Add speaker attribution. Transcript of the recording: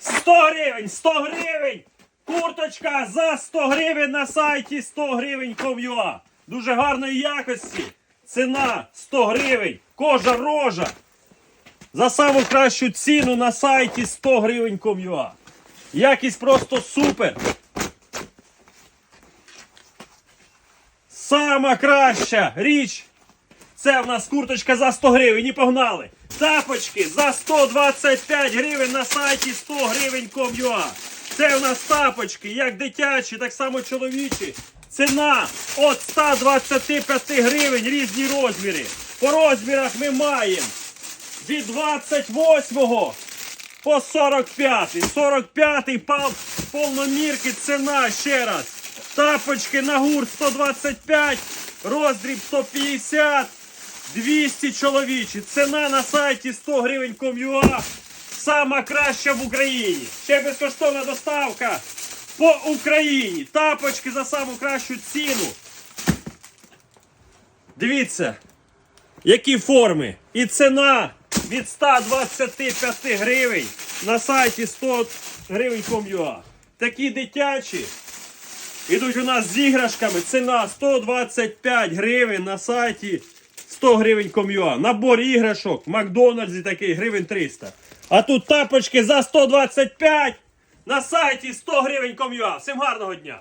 Speaker 1: 100 гривень, 100 гривень. Курточка за 100 гривень на сайті 100 гривень Ков'юа. Дуже гарної якості. Ціна 100 гривень. Кожа рожа. За саму кращу ціну на сайті 100 гривень Ков'юа. Якість просто супер. Сама краща річ. Це в нас курточка за 100 гривень. І погнали. Тапочки за 125 гривень на сайті 100 гривень Ком.ua. Це у нас тапочки, як дитячі, так само чоловічі. Ціна від 125 гривень різні розміри. По розмірах ми маємо від 28 по 45. 45 пал повномірки ціна ще раз. Тапочки на гурт 125, роздріб 150, 200 чоловічі. Ціна на сайті 100 гривень Ком.ua. Сама краща в Україні. Ще безкоштовна доставка по Україні. Тапочки за саму кращу ціну. Дивіться, які форми. І ціна від 125 гривень на сайті 100 гривень Ком.ua. Такі дитячі. Ідуть у нас з іграшками. Ціна 125 гривень на сайті 100 гривень ком'юа. Набор іграшок, Макдональдс і такий гривень 300. А тут тапочки за 125 на сайті 100 гривень ком'юа. Всім гарного дня!